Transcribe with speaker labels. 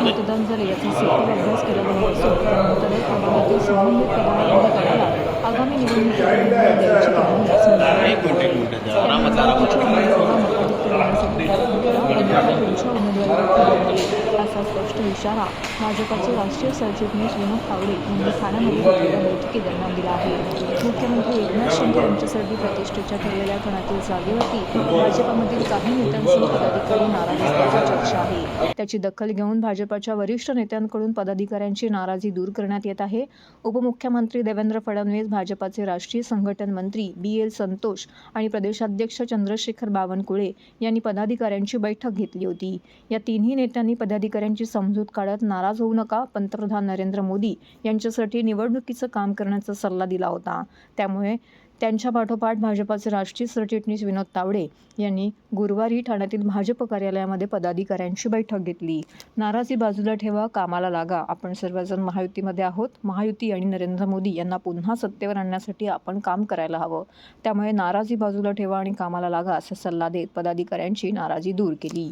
Speaker 1: मतदान झाले याचा सखोल अभ्यास केला गेला असून त्यानंतरच प्रभागातील संबंधित पदाधिकाऱ्याला आगामी निवडणुकीत उमेदवारी असा स्पष्ट इशारा भाजपाचे राष्ट्रीय सरचिटणीस विनोद तावडे यांनी ठाण्यामध्ये घेतलेल्या बैठकीदरम्यान दिला आहे. मुख्यमंत्री एकनाथ शिंदे यांच्यासाठी प्रतिष्ठेच्या ठरलेल्या गणातील जागेवरती भाजपामधील काही नेत्यांसह पदाधिकारी नाराज असल्याची चर्चा आहे. त्याची दखल घेऊन भाजपाच्या वरिष्ठ नेत्यांकडून पदाधिकाऱ्यांची नाराजी दूर करण्यात येत आहे. उपमुख्यमंत्री देवेंद्र फडणवीस भाजपाचे राष्ट्रीय संघटन मंत्री बी एल संतोष आणि प्रदेशाध्यक्ष चंद्रशेखर बावनकुळे यांनी पदाधिकाऱ्यांची बैठक घेतली होती. या तिन्ही नेत्यांनी पदाधिकारी शेतकऱ्यांची समजूत काढत नाराज होऊ नका पंतप्रधान नरेंद्र मोदी यांच्यासाठी निवडणुकीचं काम करण्याचा सल्ला दिला होता. त्यामुळे त्यांच्या पाठोपाठ भाजपाचे राष्ट्रीय सरचिटणीस विनोद तावडे यांनी गुरुवारी ठाण्यातील भाजप कार्यालयामध्ये पदाधिकाऱ्यांची बैठक घेतली. नाराजी बाजूला ठेवा कामाला लागा. आपण सर्वजण महायुतीमध्ये आहोत. महायुती आणि नरेंद्र मोदी यांना पुन्हा सत्तेवर आणण्यासाठी आपण काम करायला हवं. त्यामुळे नाराजी बाजूला ठेवा आणि कामाला लागा असा सल्ला देत पदाधिकाऱ्यांची नाराजी दूर केली.